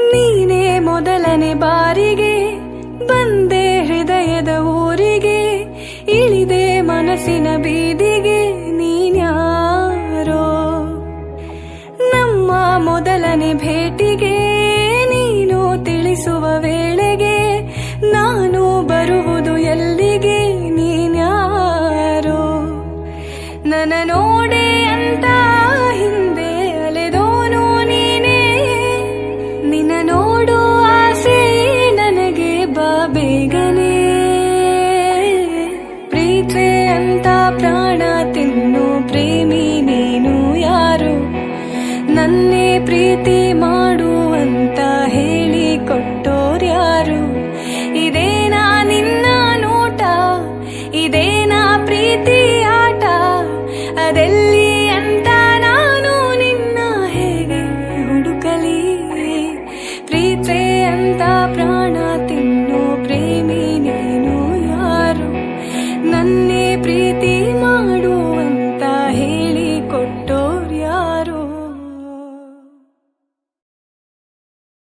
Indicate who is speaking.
Speaker 1: ನೀನೇ ಮೊದಲನೇ ಬಾರಿಗೆ, ಬಂದೆ ಹೃದಯದ ಊರಿಗೆ, ಇಳಿದೆ ಮನಸ್ಸಿನ ಬೀದಿಗೆ, ನೀನ್ಯಾರೋ? ನಮ್ಮ ಮೊದಲನೇ ಭೇಟಿಗೆ ನೀನು ತಿಳಿಸುವ ವೇಳೆಗೆ, ನಾನು ಬರುವುದು ಎಲ್ಲಿಗೆ, ನೀನ್ಯಾರೋ? ನನ್ನ ನೋಡೆ ನನ್ನೇ ಪ್ರೀತಿ ಮಾಡುವಂತ ಹೇಳಿ ಕೊಟ್ಟೋರ್ಯಾರು ಇದೇನಾ ನಿನ್ನ ನೋಟ? ಇದೇನಾ ಪ್ರೀತಿ ಆಟ? ಅದೆಲ್ಲಿ ಅಂತ ನಾನು ನಿನ್ನ ಹೇಗೆ ಹುಡುಕಲಿ? ಪ್ರೀತಿ ಅಂತ ಪ್ರಾಣ ತಿನ್ನೋ ಪ್ರೇಮಿ ನೀನು ಯಾರು? ನನ್ನೇ ಪ್ರೀತಿ